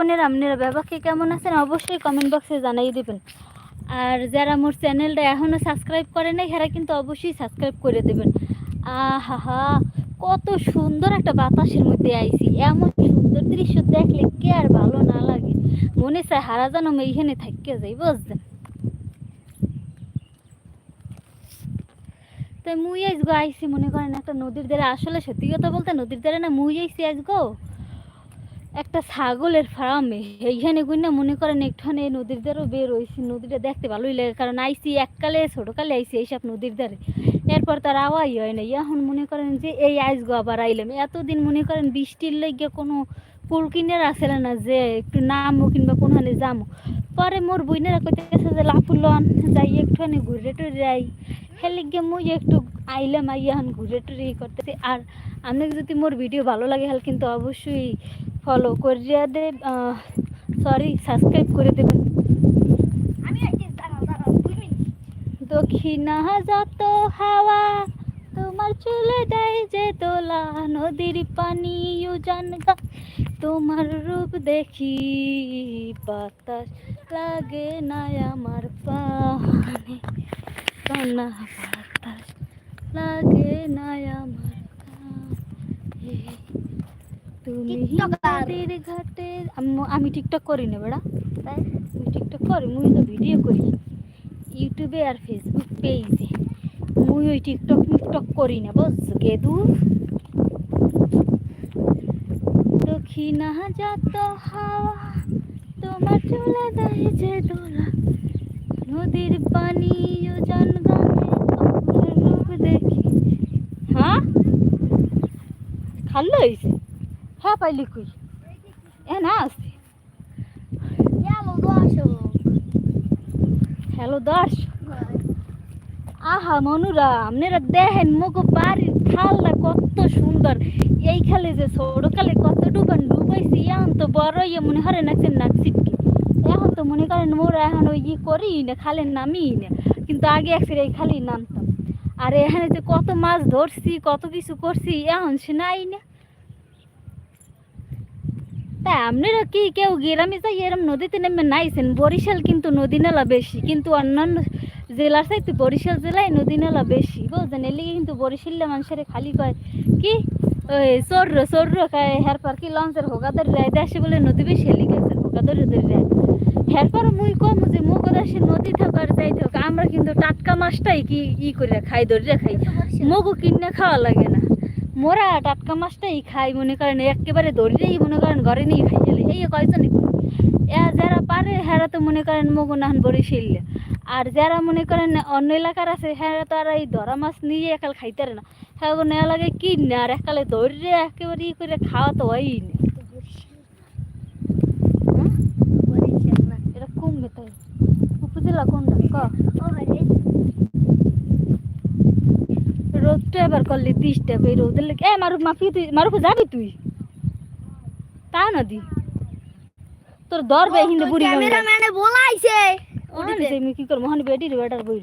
বোনেরা আপনারা ব্যবহারকে কেমন আছেন অবশ্যই কমেন্ট বক্সে জানাই দেবেন। আর যারা মোর চ্যানেলটা এখনও সাবস্ক্রাইব করে নাই তারা কিন্তু অবশ্যই সাবস্ক্রাইব করে দেবেন। আহা হা, কত সুন্দর একটা বাতাসের মধ্যে আইছি। এমন সুন্দর দৃশ্য দেখলে কে আর ভালো না লাগে। মনে চায় হারা জানো এইখানে থাকিয়ে যাই, বুঝছেন? তাই মুই আইসগো, আইসি মনে করেন একটা নদীর ধারে। আসলে সত্যি কথা বলতে নদীর ধারে না, মুই আইসি আইসগো। একটা ছাগলের ফার্মে এইখানে গুই না মনে করেন একটুখানে নদীর ধারেও বের হয়েছি নদীটা দেখতে ভালোই লাগে, কারণ আইসি এককালে, ছোটোকালে আইসি এইসব নদীর ধারে। এরপর তার আওয়াই হয় না এখন মনে করেন যে এই আইসগো আবার আইলাম। এতদিন মনে করেন বৃষ্টির লেগে কোনো পুল কিনের আসলে না যে একটু নামো কিংবা কোনখানে যামো। পরে মোর বইনেরা কইতেছে যে লাফুলন যাই একটুখানি ঘুরে টুরে যাই হেলে গিয়ে মুই একটু আইলাম আই এখন ঘুরে টুরে করতেছি। আর আপনাকে যদি মোর ভিডিও ভালো লাগে, হলে কিন্তু অবশ্যই ফলো করিয়া দে সরি সাবস্ক্রাইব করে দেবেন। দক্ষিণা যত হাওয়া তোমার চলে দেয় যে দোলা নদীর পানি উজান গা। তোমার রূপ দেখি বাতাস লাগে না আমার পানে। কান্না বাতাস লাগে না আমার কানে তুমি নদীর ঘাটে আমি টিকটক করি না বেড়া, তাই আমি টিকটক করি, মুই তো ভিডিও করি। ইউটিউবে আর ফেসবুক পেজে মুই ওই টিকটক টিকটক করি না বুঝছ গেদু দক্ষিণা যত হাওয়া, তোমার চলে দেয় যে দোলা নদীর পানি উজান গানে রূপ দেখি। হ্যাঁ? খাল্লো হয়েছে হ্যাঁ পাইলি কই? এ না আছে। হ্যালো দর্শ আহা মনুরা আপনারা দেখেন মগ বাড়ির খালটা কত সুন্দর। এই খালে যে ছোটকালে কত ডুবান ডুবাইছি এখন তো বড় ইয়ে মনে হরে নাচছে নাক ছিটকি। এখন তো মনে করেন মোরা এখন ওই ই করি না খালের নামি না। কিন্তু আগে একসের এই খালি নামতাম। আর এখানে যে কত মাছ ধরছি কত কিছু করছি এখন সে নাই না। তা আপনারা কি কেউ গ্রামে যাই এরম নদীতে নেমে নাইছেন? বরিশাল কিন্তু নদী নালা বেশি কিন্তু অন্যান্য জেলার চাইতে বরিশাল জেলায় নদী নালা বেশি। বুঝলেন এর লিগে কিন্তু বরিশালে মানুষের খালি কয় কি? ওই চর্র চর্র খায় হেরপর কি লঞ্চের হোগাদের রায় দেশে বলে নদী বেশি হেলি গেছে হোগাদের রায় হেরপর মুই কম যে মুখ দেশে নদী থাকার যাই থাক আমরা কিন্তু টাটকা মাছটাই কি ই করে খাই ধরে খাই। মগু কিনে খাওয়া লাগে মোরা টাটকা মাছটাই খাই, মনে করেন একেবারে ধরেই মনে করেন ঘরে নিয়ে খাই গেলে এই কয়জন যারা পারে, হেরা তো মনে করেন মগু নাহান বড়ি শিললে। আর যারা মনে করেন অন্য এলাকার আছে হ্যাঁ আর এই ধরা মাছ নিয়ে একাল খাইতে না। হ্যাঁ নেওয়া লাগে কি না আর একালে ধরে একেবারে ই করে খাওয়া তো হয়ই না? এটা উপজেলা কোনটা? ক? এবার করলে তিরিশটা রোদের লেগে এ মারুফ মাফি তুই মারুফ যাবি তুই? তা নদী তোর দরবে হিন্দে বুড়ি ক্যামেরাম্যানে বলাইছে ওটা আমি কি করব হানি বেডি রে বেটার বই।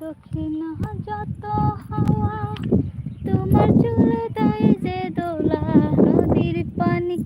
দক্ষিণা যত হাওয়া তোমার চুলে দেয় যে দোলা নদীর পানি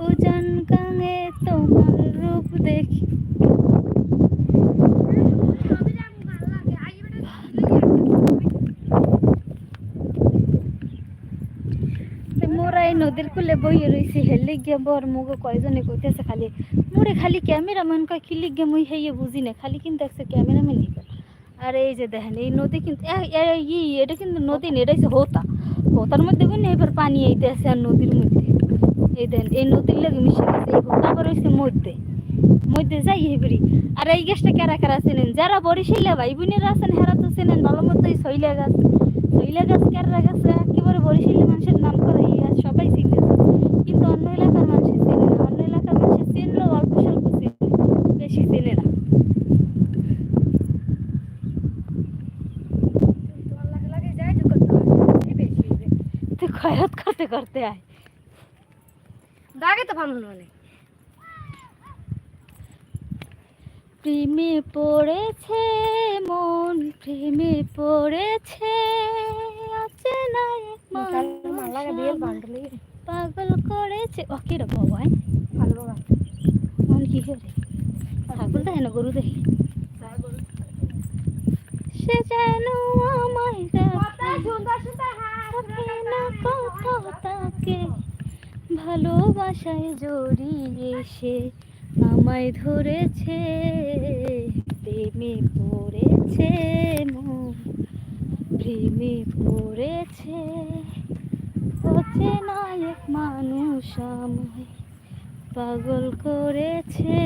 উজান গাঙে তোমার রূপ দেখি তো মোরা কুলে বইয়ে রয়েছে হেলে গিয়ে বর মুগ কয়জনে কইতেছে খালি মোরে খালি ক্যামেরাম্যান কয় কিলি গিয়ে মুই হেয়ে বুঝি না খালি কিন্তু একটা ক্যামেরাম্যান নিবে আর এই যে দেখেন, এই নদী কিন্তু এটা কিন্তু নদী না এটা হোতা। হোতার মধ্যে কিন্তু এবার পানি আইতে আছে আর নদীর মধ্যে। এই দেন, এই নদীর লেগে মিশে গেছে, এই হোতা আবার হয়েছে মধ্যে। মধ্যে যাই হেবরি আর এই গাছটা কারা কারা চেনেন? যারা বরিশাইলে ভাই বোনেরা আছেন, হেরা তো চেনেন, ভালো মতো এই শৈলা গাছ। শৈলা গাছ কারা গাছ, একেবারে বরিশাইলে মানুষের নাম করা সবাই চিনে কিন্তু অন্য এলাকার মানুষের চেনে না। অন্য এলাকার মানুষের চেনলেও অল্প স্বল্প চেনে বেশি চেনে না। খয়রাত করতে করতে আয়। দাগে তো ভালো মানে। প্রেমে পড়েছে মন প্রেমে পড়েছে আছে না বান্ডলে পাগল করেছে। ও কি রে বাবা। ভালো বাবা মন কি করে ছাগল দেখে না গরু দেখি। সে যেন আমায় না তাকে ভালোবাসায় জড়িয়ে সে আমায় ধরেছে। প্রেমে পড়েছে মন প্রেমে পড়েছে। অচেনা এক মানুষ আমায়। পাগল করেছে।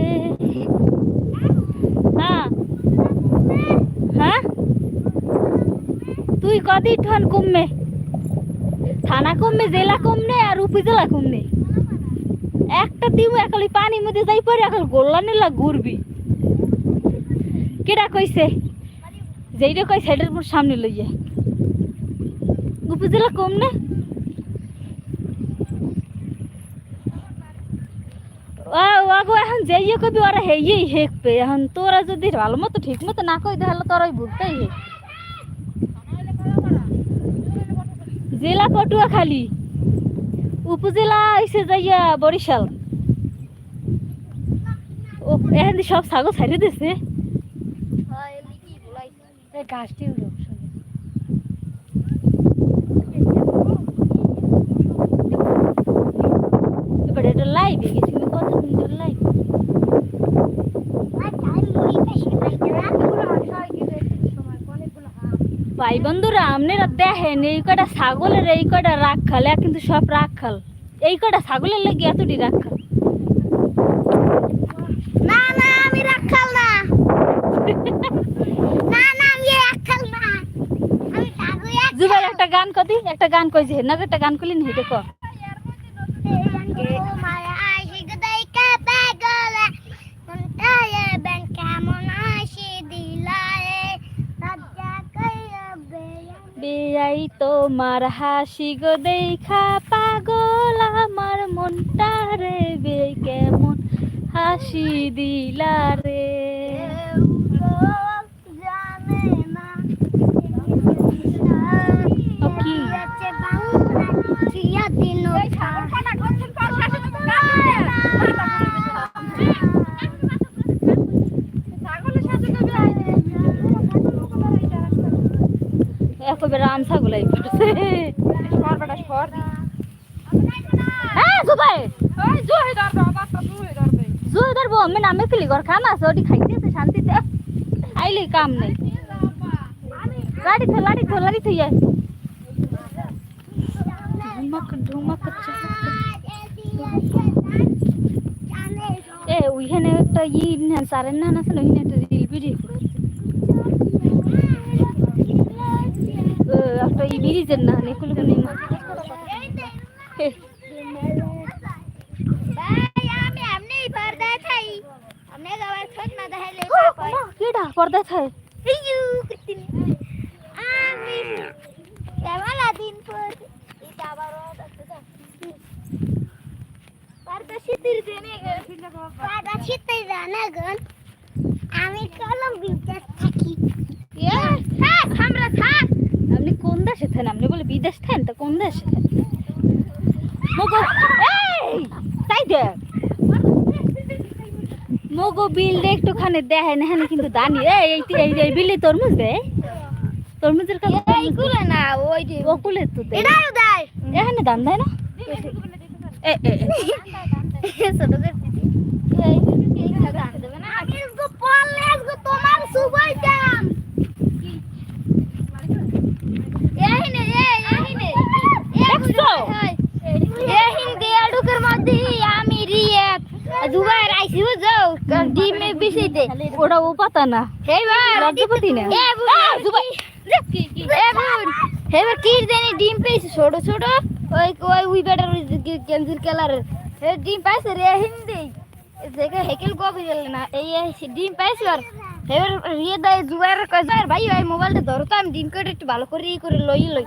হ্যাঁ? তুই কদি ঠান কমবে থানা কমবে জেলা কমনে আর উপজেলা কমনে একটা দিম একালি পানির মধ্যে যাই পরে এখন গোল্লা নিলা ঘুরবি। কেডা কইছে? যেইটা কই মোর সামনে লইয়া। উপজেলা কম না ওগো এখন যেইয়ে কবি ওরা হেইয়েই হেকবে এখন তোরা যদি ভালো মতো ঠিক মতো না কই তাহলে তোরাই বুঝতেই হে জেলা পটুয়াখালী। উপজেলা এসে যাইয়া বরিশাল। ও এখন সব ছাগল ছাড়িয়ে দিছে। এই গাছটি উঠো এবার এটা লাইভে গেছি আমি কত সুন্দর লাইভ ভাই বন্ধুরা আপনারা দেখেন এই কটা ছাগলের এই কটা রাগ খাল এরা কিন্তু সব রাগ খাল এই কটা ছাগলের লেগে এতটি রাগ খাল না না আমি রাখাল না। না না আমি রাখাল না। আমি কাগজ জুবাই একটা গান কদি একটা গান কইছে না একটা গান করলি না দেখো। বিয়াই তোমার হাসি গো দেখা পাগল আমার মনটা রে বে কেমন হাসি দিলা রে ও কি? একবার রাম ছাগলাই পড়ছে হ্যাঁ জুবাই। জুই ধরবো, আমি নামে ফেলি, ঘর খাম আছে, ওটি ইয়ে। একটা ই সারের নান আছে না, ওইখানে একটা রিল ভিডিও ব্রিজের না এগুলো কোনো কেডা? পর্দা খায় আমি কলম বিদ্যাস থাকি আমরা থাক আপনি কোন দেশে থাকেন আপনি বলে বিদেশ থাকেন তো কোন দেশে থাকেন মগো এই তাই দেখ মগো বিল দে একটুখানি দেখেন হ্যাঁ কিন্তু দানি। এই এই বিলে তরমুজ দে তরমুজের কাছে এইগুলো না ওই যে ও তো দে এটাও দেয়। এখানে দাম দেয় না? এ এ তোমার সুবই দাম দিয়া আমি রিয়েত দুবার আইসি যাও ডিমে বিছিতে ওটা ও পাতা না। এইবার? লজ্জাপতি না? এ বুঝি দুবাই এবার এবার কি জানি ডিম পেয়েছে ছোট ছোট? ওই ওই উই বেটার কেন্দ্র কালারের এ ডিম পাইছে রে হিন্দি। দেখে হেকেল কবি গেল না এই ডিম পাইছে আর এবার রিয়ে দেয় জুয়ার কয় ভাই ভাই মোবাইলটা ধরো তো আমি ডিম করে একটু ভালো করে ই করে লই লই।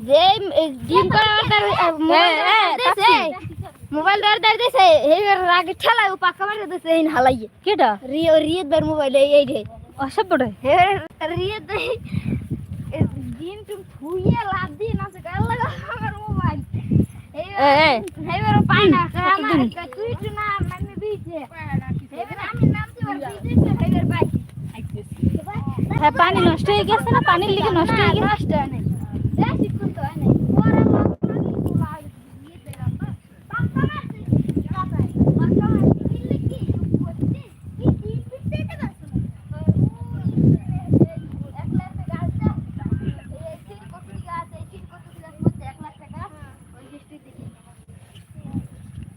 যে ডিম করে মোবাইল। মোবাইল ধর ধর দিছে এবার রাগে ঠেলা ও পাকা মারে দিছে এই হালাইয়ে। কেডা? রিয়ে রিয়ে বার মোবাইল এই এই রে। অসভ্যটা রিয়ে দেই ডিম টুম থুইয়ে লাভ দিয়ে না সে গাল লাগা আমার মোবাইল? এ এ। হেবার পায় না আমার? তুই তো না মানে দিছে হেবার আমি নাম তো দিছে হেবার পাই হ্যাঁ পানি নষ্ট হয়ে গেছে না? পানির লিগে নষ্ট হয়ে গেছে? নষ্ট হয় নাই। বেশি কোন তো হয় নাই পরে লোক পানি তোলা দিয়ে দিলাম পাপা না পাপা পাপা দিলে কি করতে কি কি দিতে দেবা এক লাখ টাকা এই তিন কোটি গাছ এই তিন কোটি গাছ মধ্যে এক লাখ টাকা ওই দৃষ্টি দেখি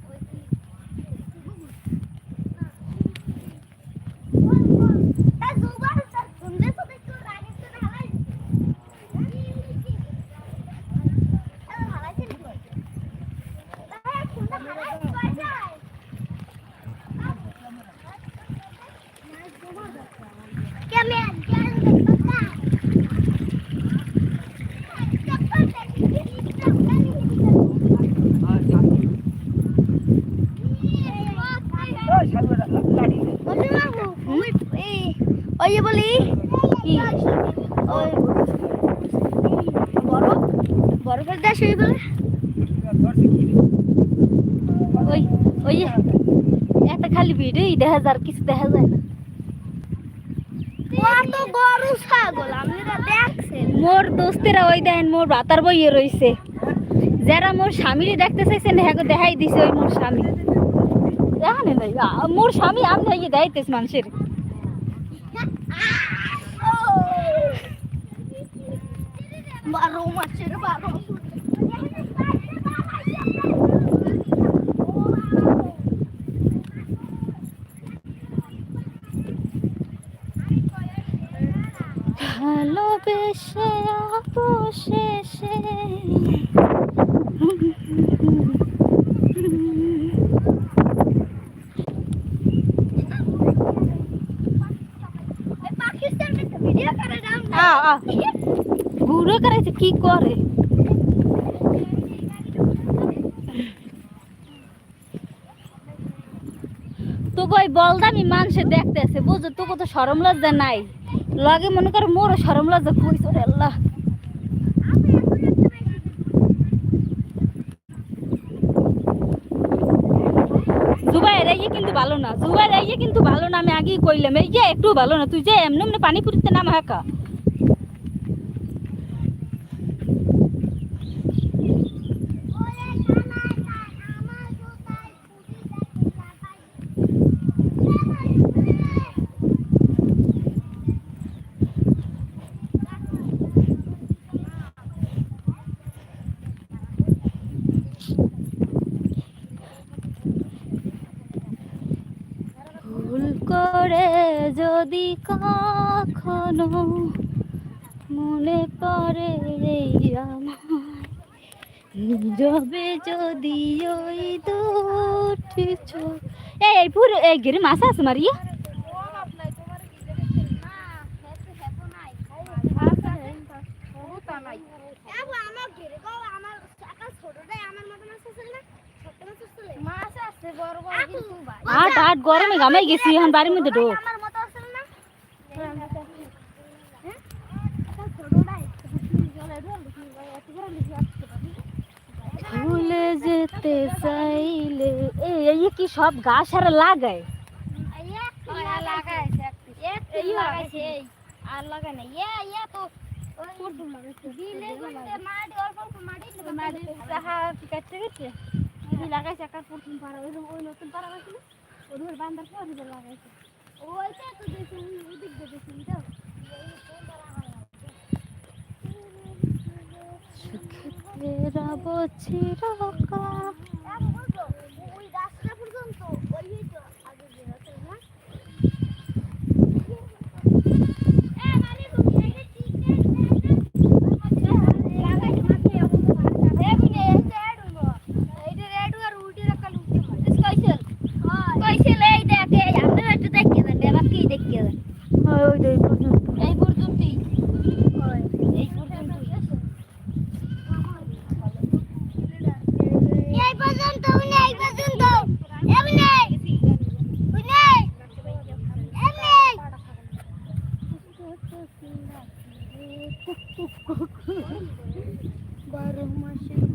ওই তার দুবার তার সুন্দর সুন্দর একটু রাগে একটু ঢালাই ওই বলি কি ওই বড় হয়ে গেলে ওই ওই যে, একটা খালি ভিডিওই দেখা যায় আর কিছু দেখা যায় না। কত বড় ছাগল আপনারা দেখছেন? মোর দোস্তেরা ওই দেখেন মোর বাতার বইয়ে রইছে। যারা মোর স্বামীরে দেখতে চাইছেন হ্যাঁ দেখাই দিছে ওই মোর স্বামী। জানে নাই আ- মোর স্বামী আমি ইয়ে দেখাইতেছ মানুষের। মাসের ভালোবেসে অবশেষে। ঘুরে করাইছে কি করে? তোকে ওই বলদামি মানুষে দেখতেছে বুঝো তোকে তো সরম লজ্জা নাই। লগে মনে করে মোর সরম লজ্জা কইছো রে আল্লাহ। জুবাইয়ের এই কিন্তু ভালো না, জুবাই এই কিন্তু ভালো না, আমি আগেই কইলাম, এই যে একটু ভালো না, তুই যে এমনি এমনি পানি পুরিতে নাম হাকা ভুল করে যদি কখনো মনে পড়ে আমার নীরবে যদি ওই দুটি চোখ। এই পুরো এই গিরি মাছ আছে মারিয়া? আট আট গরমে ঘামাই গেছি, এখন বাড়ির মধ্যে ঢোক আমার মতো আছে না হ্যাঁ এটা ছোটটাই জলে রোল এত বড় লিখে আসতে পারি ভুলে যেতে চাইলে এই কি সব গাছ আর লাগায় লাগাইছে ইয়া ইয়া তো একটা ফুটবল পারা ওই ওই নতুন পারা হয়েছিল ওদের পর লাগাইছে ওইটা তো দেখি ওই দিক দিয়ে দেখি তো সুখে রব চিরকাল